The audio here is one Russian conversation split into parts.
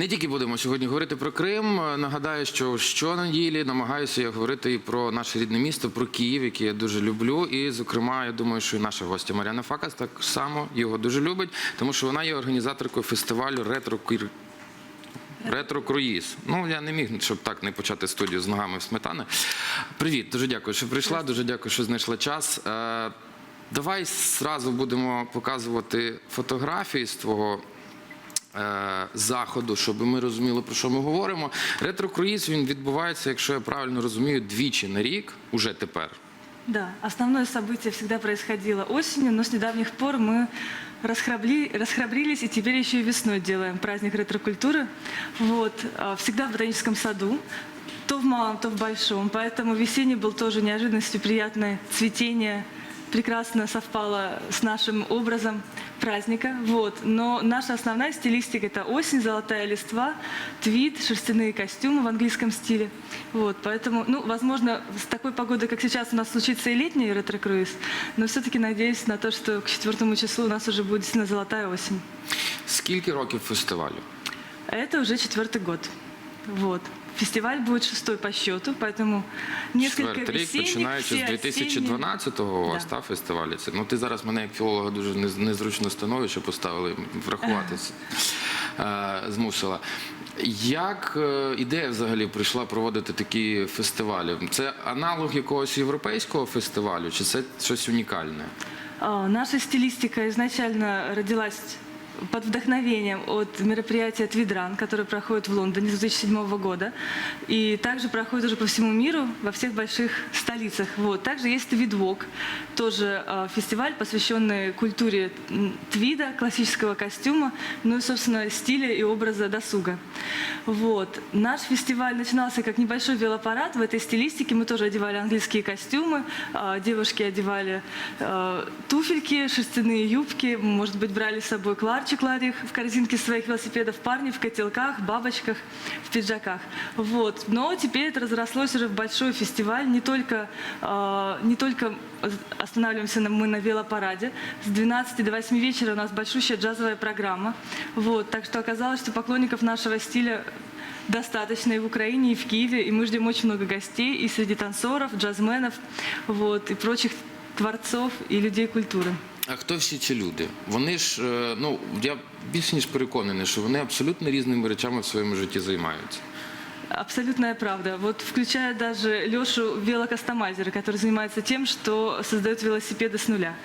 Не тільки будемо сьогодні говорити про Крим. Нагадаю, що щонеділі намагаюся я говорити і про наше рідне місто, про Київ, який я дуже люблю. І, зокрема, я думаю, що і наша гостя Мар'яна Факас так само його дуже любить, тому що вона є організаторкою фестивалю ретро Ретро круїз. Ну я не міг, щоб так не почати студію з ногами в сметани. Привіт, дуже дякую, що прийшла. Дуже дякую, що знайшла час. Е, давай зразу будемо показувати фотографії з твого е, заходу, щоб ми розуміли, про що ми говоримо. Ретро-круїз він відбувається, якщо я правильно розумію, двічі на рік, уже тепер. Да, основное событие всегда происходило осенью, но с недавних пор мы расхрабли- расхрабрились и теперь еще и весной делаем праздник ретро-культуры. Вот, а, всегда в ботаническом саду, то в малом, то в большом. Поэтому весенний был тоже неожиданностью, приятное цветение, прекрасно совпало с нашим образом Праздника. Вот. Но наша основная стилистика – это осень, золотая листва, твид, шерстяные костюмы в английском стиле. Вот. Поэтому, ну, возможно, с такой погодой, как сейчас, у нас случится и летний ретро-круиз, но все-таки надеюсь на то, что к четвертому числу у нас уже будет действительно золотая осень. Скільки років фестивалю? Это уже четвертый год. Вот. Фестиваль будет шестой по счету, поэтому несколько Четвертий рік, весенних, починаючи з все осенние. 2012-го у вас Да. та фестивалі. Це ну ти зараз мене як філолога дуже нез- незручне становище поставили врахуватися. Е, змусила. Як е, ідея взагалі прийшла проводити такі фестивалі? Це аналог якогось європейського фестивалю, чи це щось унікальне? А, Наша стилистика изначально родилась под вдохновением от мероприятия Твидран, которое проходит в Лондоне с 2007 года. И также проходит уже по всему миру, во всех больших столицах. Вот. Также есть Твидвок, тоже а, фестиваль, посвященный культуре твида, классического костюма, ну и, собственно, стиля и образа досуга. Вот. Наш фестиваль начинался как небольшой велопарад в этой стилистике. Мы тоже одевали английские костюмы, а, девушки одевали а, туфельки, шерстяные юбки, может быть, брали с собой кларчик Ларих в корзинке своих велосипедов, парни в котелках, бабочках, в пиджаках. Вот. Но теперь это разрослось уже в большой фестиваль, не только, а, не только останавливаемся на- мы на велопараде. С 12 до 8 вечера у нас большущая джазовая программа. Вот. Так что оказалось, что поклонников нашего стиля достаточно и в Украине, и в Киеве. И мы ждем очень много гостей и среди танцоров, джазменов вот, и прочих творцов и людей культуры. А хто всі ці люди? Вони ж, е, ну я більш ніж переконаний, що вони абсолютно різними речами в своєму житті займаються. Абсолютная правда. Вот включая даже Лешу велокастомайзера, который занимается тем, что создает велосипеды с нуля.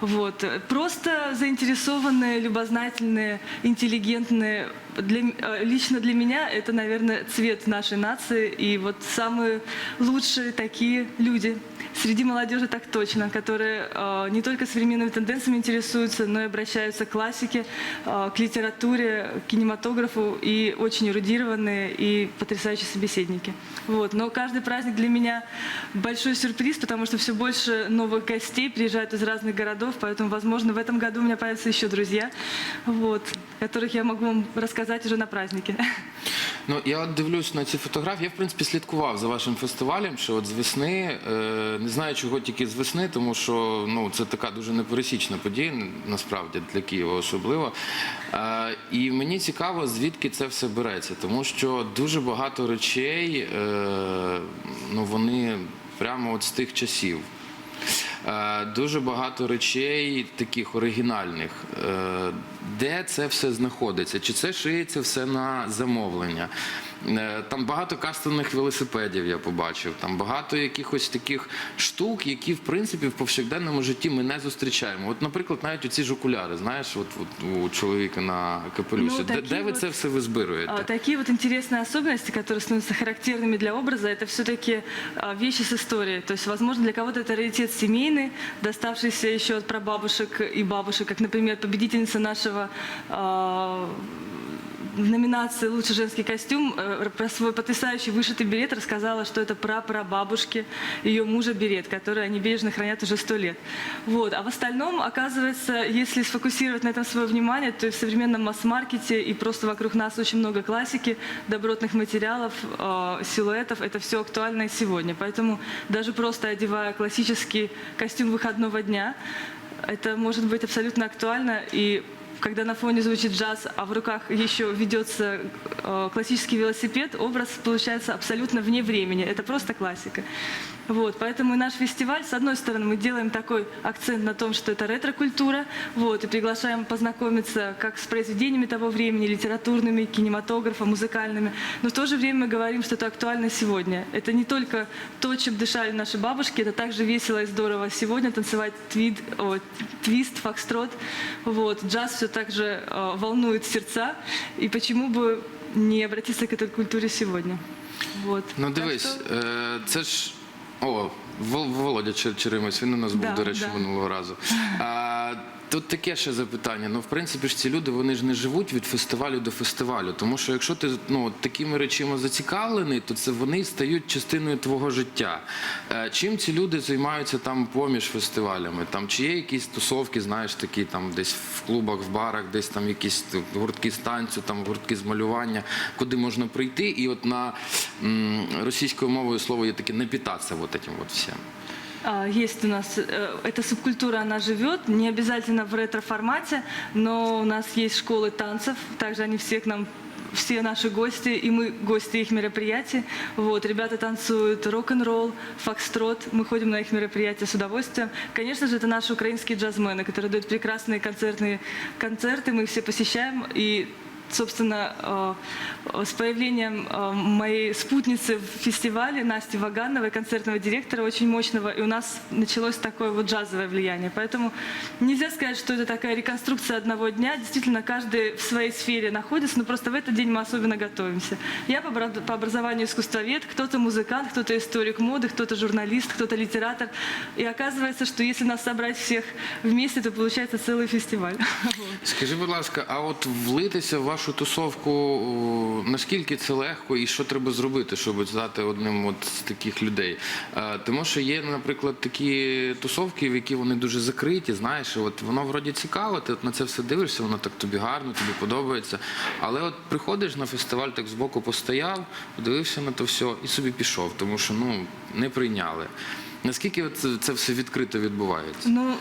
Вот. Просто заинтересованные, любознательные, интеллигентные. для, э, лично для меня это, наверное, цвет нашей нации. И вот самые лучшие такие люди. Среди молодежи так точно, которые э, не только современными тенденциями интересуются, но и обращаются к классике, э, к литературе, к кинематографу и очень эрудированные и потрясающие собеседники. Вот. Но каждый праздник для меня большой сюрприз, потому что все больше новых гостей приезжают из разных городов, поэтому, возможно, в этом году у меня появятся еще друзья, вот, которых я могу вам рассказать уже на празднике. Ну я от дивлюсь на ці фотографії. Я в принципі слідкував за вашим фестивалем. Що от з весни е, не знаю, чого тільки з весни, тому що ну це така дуже непересічна подія, насправді для Києва особливо. Е, і мені цікаво, звідки це все береться, тому що дуже багато речей, е, ну вони прямо от з тих часів. Дуже багато речей таких оригінальних. Де це все знаходиться? Чи це шиється все на замовлення? Е, Там багато кастомних велосипедів я побачив. Там багато якихось таких штук, які в принципі в повсякденному житті ми не зустрічаємо. От, наприклад, навіть оці ж окуляри, знаєш, от, от у чоловіка на капелюсі. Ну, де, такі де ви от- це все визбируєте? А, Такие вот интересные особенности, которые становятся характерными для образа, это все-таки вещи с историей. То есть, возможно, для кого-то это раритет семейный, доставшийся еще от прабабушек и бабушек, как, например, победительница нашего а, в номинации «Лучший женский костюм» э, про свой потрясающий вышитый берет рассказала, что это прапрабабушки ее мужа берет, который они бережно хранят уже сто лет. Вот. А в остальном, оказывается, если сфокусировать на этом свое внимание, то и в современном масс-маркете и просто вокруг нас очень много классики, добротных материалов, э, силуэтов. Это все актуально и сегодня. Поэтому даже просто одевая классический костюм выходного дня, это может быть абсолютно актуально и когда на фоне звучит джаз, а в руках еще ведется э, классический велосипед, образ получается абсолютно вне времени. Это просто классика. Вот, поэтому наш фестиваль, с одной стороны, мы делаем такой акцент на том, что это ретро-культура, вот, и приглашаем познакомиться как с произведениями того времени, литературными, кинематографом, музыкальными, но в то же время мы говорим, что это актуально сегодня. Это не только то, чем дышали наши бабушки, это также весело и здорово сегодня танцевать твид, о, твист, фокстрот, вот, джаз все так же э, волнует сердца, и почему бы не обратиться к этой культуре сегодня. Вот. Ну Так дивись, що- е, це ж. О, Вол- Володя Чер- Черемис, він у нас був, Да, до речі, да. минулого разу. А, тут таке ще запитання. Ну, в принципі ж ці люди вони ж не живуть від фестивалю до фестивалю. Тому що якщо ти ну, такими речами зацікавлений, то це вони стають частиною твого життя. Е, чим ці люди займаються там поміж фестивалями? Там чи є якісь тусовки, знаєш, такі там десь в клубах, в барах, десь там якісь гуртки з танцю, там гуртки з малювання, куди можна прийти, і от на м, російською мовою слово є таке не питатися вот этим вот всім. А, Есть у нас э, эта субкультура, она живет, не обязательно в ретро-формате, но у нас есть школы танцев, также они все к нам все наши гости, и мы гости их мероприятий. Вот, ребята танцуют рок-н-ролл, фокстрот, мы ходим на их мероприятия с удовольствием. Конечно же, это наши украинские джазмены, которые дают прекрасные концертные концерты, мы их все посещаем, и собственно, э, с появлением э, моей спутницы в фестивале Насти Вагановой, концертного директора очень мощного, и у нас началось такое вот джазовое влияние. Поэтому нельзя сказать, что это такая реконструкция одного дня. Действительно, каждый в своей сфере находится, но просто в этот день мы особенно готовимся. Я по обра- по образованию искусствовед, кто-то музыкант, кто-то историк моды, кто-то журналист, кто-то литератор. И оказывается, что если нас собрать всех вместе, то получается целый фестиваль. Вот. Скажи, будь ласка, а от влитися в вашу тусовку, наскільки це легко і що треба зробити, щоб стати одним от з таких людей? Е, Тому що є, наприклад, такі тусовки, в які вони дуже закриті, знаєш, от воно вроді цікаво, ти от на це все дивишся, воно так тобі гарно, тобі подобається. Але от приходиш на фестиваль, так збоку постояв, подивився на то все і собі пішов, тому що ну не прийняли. Наскільки це все відкрито відбувається? Ну,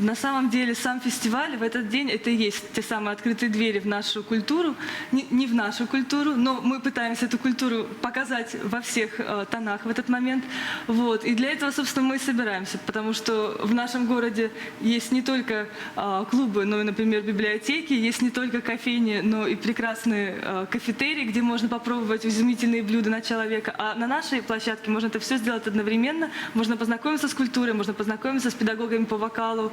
на самом деле сам фестиваль в этот день это и есть те самые открытые двери в нашу культуру, не, не в нашу культуру, но мы пытаемся эту культуру показать во всех э, тонах в этот момент. Вот. И для этого, собственно, мы и собираемся, потому что в нашем городе есть не только э, клубы, но и, например, библиотеки, есть не только кофейни, но и прекрасные э, кафетерии, где можно попробовать изумительные блюда на человека. А на нашей площадке можно это все сделать одновременно. Можно познакомиться с культурой, можно познакомиться с педагогами по вокалу,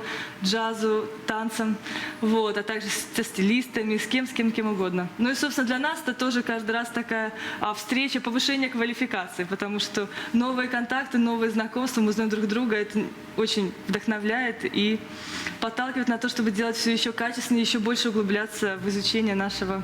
джазу, танцам, вот, а также со стилистами, с кем, с кем, кем угодно. Ну и, собственно, для нас это тоже каждый раз такая а, встреча, повышение квалификации, потому что новые контакты, новые знакомства, мы узнаем друг друга, это очень вдохновляет и подталкивает на то, чтобы делать все еще качественнее, еще больше углубляться в изучение нашего,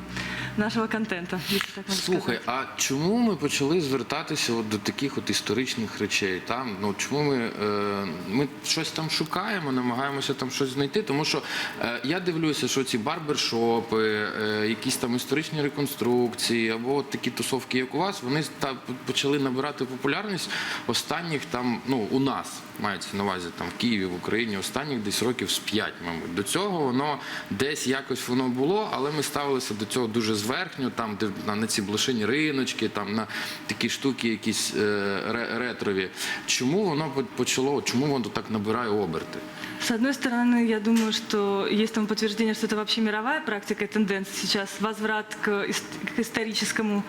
нашего контента, если так можно Слухай, сказать. а чому ми почали звертатися от до таких от історичних речей? Там ну чому ми, е, ми щось там шукаємо, намагаємося там щось знайти? Тому що е, я дивлюся, що ці барбершопи, е, якісь там історичні реконструкції, або от такі тусовки, як у вас, вони та почали набирати популярність останніх там, ну у нас мається на увазі там в Києві, в Україні, останніх десь років з п'ять, мабуть. До цього воно десь якось воно було, але ми ставилися до цього дуже зверхньо, там де на, на ці блошині риночки, там на такі штуки, якісь е, ретрові. Чому воно почало? Чому воно так набирає оберти? С одной стороны, я думаю, что есть тому подтверждение, что это вообще мировая практика и тенденция сейчас. Возврат к, к историческому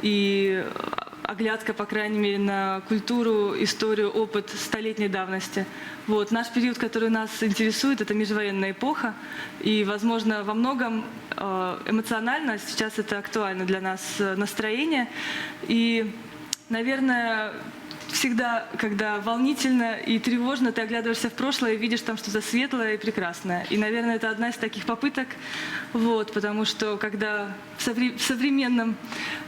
и оглядка, по крайней мере, на культуру, историю, опыт столетней давности. Вот. Наш период, который нас интересует, это межвоенная эпоха. И, возможно, во многом э, эмоционально сейчас это актуально для нас э, настроение. И, наверное, всегда, когда волнительно и тревожно, ты оглядываешься в прошлое и видишь там что-то светлое и прекрасное. И, наверное, это одна из таких попыток, вот, потому что когда в, совре- в современном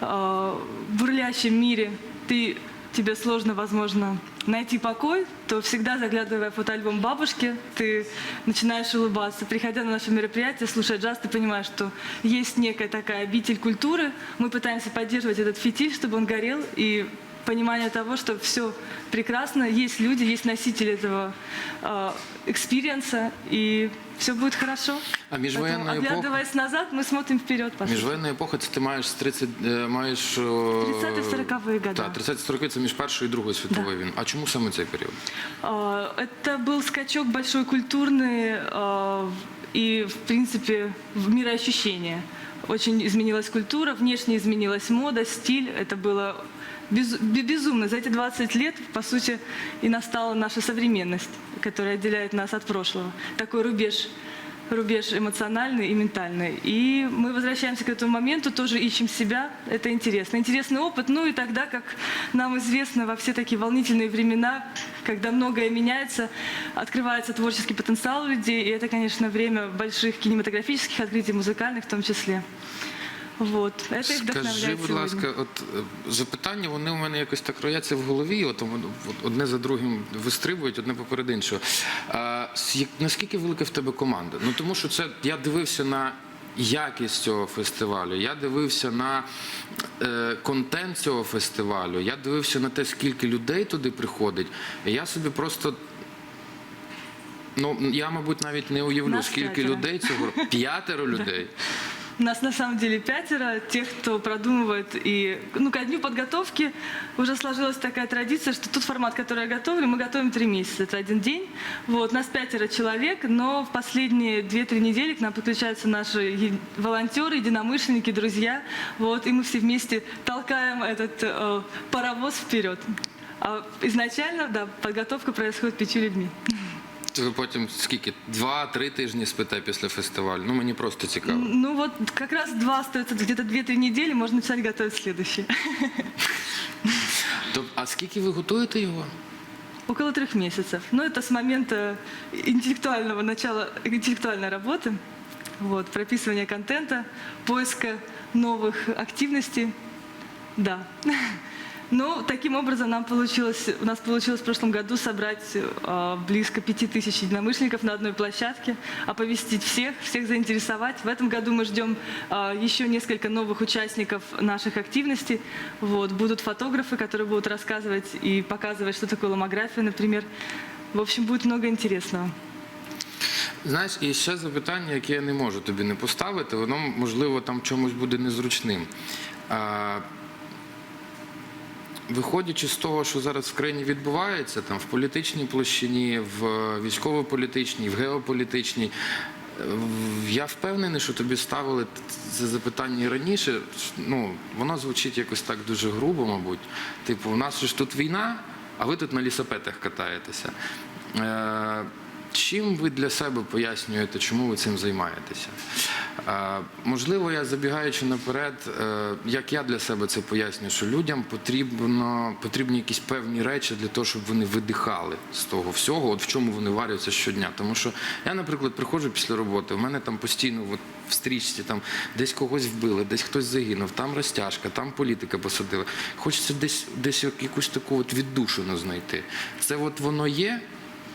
э, бурлящем мире ты, тебе сложно, возможно, найти покой, то всегда заглядывая в фотоальбом бабушки, ты начинаешь улыбаться. Приходя на наше мероприятие, слушая джаз, ты понимаешь, что есть некая такая обитель культуры. Мы пытаемся поддерживать этот фитиль, чтобы он горел и понимание того, что все прекрасно, есть люди, есть носители этого э, экспириенса, и все будет хорошо. А Поэтому, міжвоєнна епоха, оглядываясь назад, мы смотрим вперед. по сути. міжвоєнна епоха, це ти маєш з 30, е, маєш... 30-40-е года. Так, 30-40 це між Першою і Другою світовою війною. А чому саме цей період? А, Это был скачок большой культурный а, и, в принципе, в мироощущение. Очень изменилась культура, внешне изменилась мода, стиль. Это было без- бе- безумно. За эти 20 лет, по сути, и настала наша современность, которая отделяет нас от прошлого. Такой рубеж рубеж эмоциональный и ментальный. И мы возвращаемся к этому моменту, тоже ищем себя. Это интересно. Интересный опыт. Ну и тогда, как нам известно, во все такие волнительные времена, когда многое меняется, открывается творческий потенциал людей. И это, конечно, время больших кинематографических открытий, музыкальных в том числе. Вот. Это Скажи, будь ласка, от е, запитання, вони у мене якось так рояться в голові, от от одне за другим вистрибують, одне поперед іншого. А, наскільки велика в тебе команда? Ну тому що це я дивився на якість цього фестивалю, я дивився на е, контент цього фестивалю, я дивився на те, скільки людей туди приходить. І я собі просто. Ну, я, мабуть, навіть не уявлю, Нас скільки п'ятеро. людей цього п'ятеро людей. Нас на самом деле пятеро, тех, кто продумывает. И ну, ко дню подготовки уже сложилась такая традиция, что тот формат, который я готовлю, мы готовим три месяца. Это один день. Вот, нас пятеро человек, но в последние две-три недели к нам подключаются наши волонтеры, единомышленники, друзья. Вот, и мы все вместе толкаем этот э, паровоз вперед. А изначально, да, подготовка происходит пятью людьми Ви потім скільки? Два-три тижні спите після фестивалю. Ну мені просто цікаво. Ну вот как раз два остается, где-то две-три недели, можно начать готовить следующее. Тоб- а скільки ви готуєте його? Около трех месяцев. Но это с момента интеллектуального начала, интеллектуальной работы, вот, прописывания контента, поиска новых активностей. Да. Ну, таким образом нам получилось, у нас получилось в прошлом году собрать э, близко пяти тысяч единомышленников на одной площадке, оповестить всех, всех заинтересовать. В этом году мы ждем э, еще несколько новых участников наших активностей. Вот, будут фотографы, которые будут рассказывать и показывать, что такое ломография, например. В общем, будет много интересного. Знаєш, і ще запитання, яке я не можу тобі не поставити, воно можливо там чомусь буде незручним. Виходячи з того, що зараз в країні відбувається, там в політичній площині, в військово-політичній, в геополітичній. е, Я впевнений, що тобі ставили це запитання раніше. Ну, воно звучить якось так дуже грубо, мабуть. Типу, у нас ж тут війна, а ви тут на лісопетах катаєтеся. Чим ви для себе пояснюєте, чому ви цим займаєтеся? Можливо, я забігаючи наперед, е, як я для себе це пояснюю, що людям потрібно, потрібні якісь певні речі для того, щоб вони видихали з того всього, от в чому вони варяться щодня. Тому що я, наприклад, приходжу після роботи, у мене там постійно от, в стрічці там десь когось вбили, десь хтось загинув, там розтяжка, там політика посадила. Хочеться десь, десь якусь таку от віддушину знайти. Це от воно є,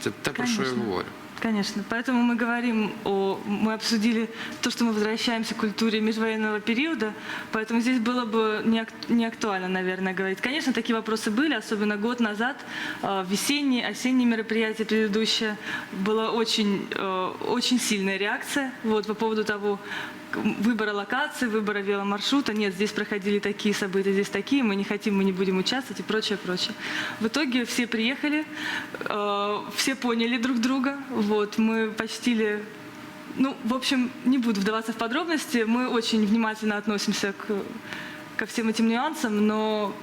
це те, про що я говорю. Конечно. Поэтому мы говорим о... Мы обсудили то, что мы возвращаемся к культуре межвоенного периода, поэтому здесь было бы не, ак- не актуально, наверное, говорить. Конечно, такие вопросы были, особенно год назад, э, весенние, осенние мероприятия предыдущие, была очень, э, очень сильная реакция вот, по поводу того, выбора локации, выбора веломаршрута. Нет, здесь проходили такие события, здесь такие, мы не хотим, мы не будем участвовать и прочее, прочее. В итоге все приехали, э, все поняли друг друга, вот, мы почтили ну, в общем, не буду вдаваться в подробности. Мы очень внимательно относимся к, ко всем этим нюансам, но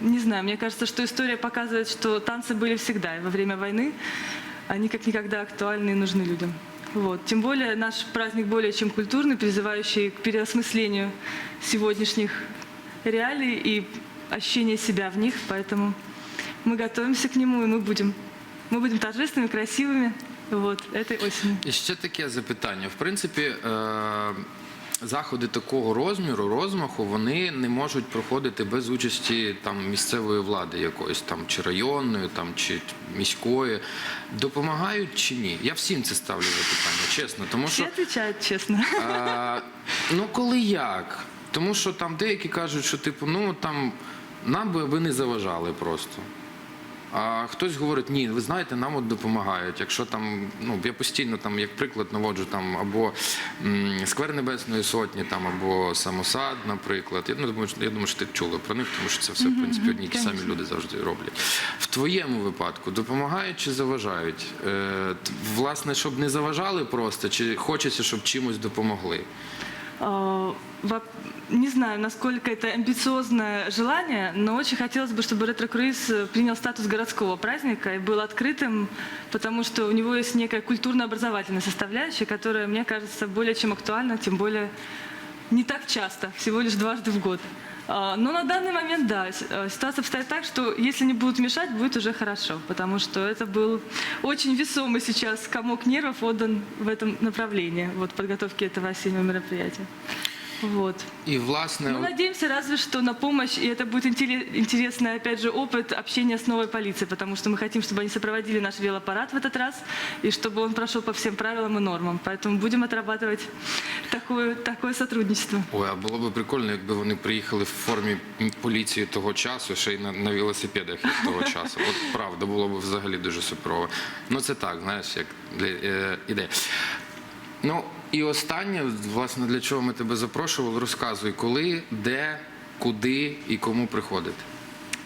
не знаю, мне кажется, что история показывает, что танцы были всегда, и во время войны они как никогда актуальны и нужны людям. Вот. Тем более наш праздник более чем культурный, призывающий к переосмыслению сегодняшних реалий и ощущения себя в них, поэтому мы готовимся к нему, и мы будем, мы будем торжественными, красивыми вот, этой осенью. І ще таке запитання. В принципі, е, заходи такого розміру, розмаху, вони не можуть проходити без участі там місцевої влади якоїсь там чи районної, там чи міської. Допомагають чи ні? Я всім це ставлю запитання, чесно. Тому що Все отвечают честно. а, ну коли як? Тому що там деякі кажуть, що типу, ну там нам би ви не заважали просто. А хтось говорить, ні, ви знаєте, нам от допомагають. Якщо там, ну я постійно там, як приклад, наводжу там або м, сквер Небесної Сотні, там або самосад, наприклад. Я ну, думаю, що- я думаю, що ти чула про них, тому що це все в принципі одні й ті самі люди завжди роблять. В твоєму випадку допомагають чи заважають? Е, т- власне, щоб не заважали просто, чи хочеться, щоб чимось допомогли? А, Не знаю, насколько это амбициозное желание, но очень хотелось бы, чтобы ретро-круиз э, принял статус городского праздника и был открытым, потому что у него есть некая культурно-образовательная составляющая, которая, мне кажется, более чем актуальна, тем более не так часто, всего лишь дважды в год. А, Но на данный момент, да, э, ситуация обстоит так, что если не будут мешать, будет уже хорошо, потому что это был очень весомый сейчас комок нервов отдан в этом направлении, вот подготовки этого осеннего мероприятия. Вот. І власне, Ну, надеемся разве что на помощь, и это будет интере- интересный, опять же, опыт общения с новой полицией, потому что мы хотим, чтобы они сопроводили наш велопарад в этот раз, и чтобы он прошел по всем правилам и нормам. Поэтому будем отрабатывать такое, такое сотрудничество. Ой, а було б прикольно, якби вони приїхали в формі поліції того часу, ще й на, на велосипедах як того часу. От правда, було б взагалі дуже суперово. Ну це так, знаєш, як для е, ідея. Ну і останнє, власне, для чого ми тебе запрошували, розказуй, коли, де, куди і кому приходити.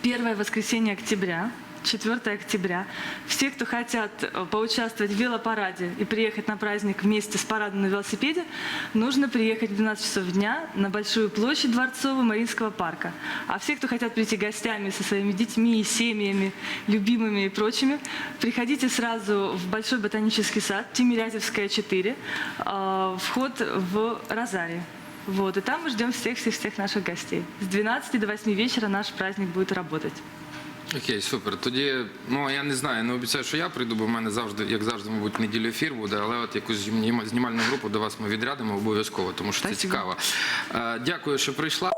Первое воскресенье октября, 4 октября. Все, кто хотят э, поучаствовать в велопараде и приехать на праздник вместе с парадом на велосипеде, нужно приехать в 12 часов дня на Большую площадь Дворцового Маринского парка. А все, кто хотят прийти гостями со своими детьми, семьями, любимыми и прочими, приходите сразу в Большой ботанический сад, Тимирязевская 4, э, вход в Розарий. Вот, и там мы ждем всех-всех-всех наших гостей. С 12 до 8 вечера наш праздник будет работать. Окей, супер. Тоді, ну я не знаю, не обіцяю, що я прийду, бо в мене завжди, як завжди, мабуть, неділю ефір буде, але от якусь зніма- знімальну групу до вас ми відрядимо обов'язково, тому що це цікаво. Е, Дякую, що прийшла.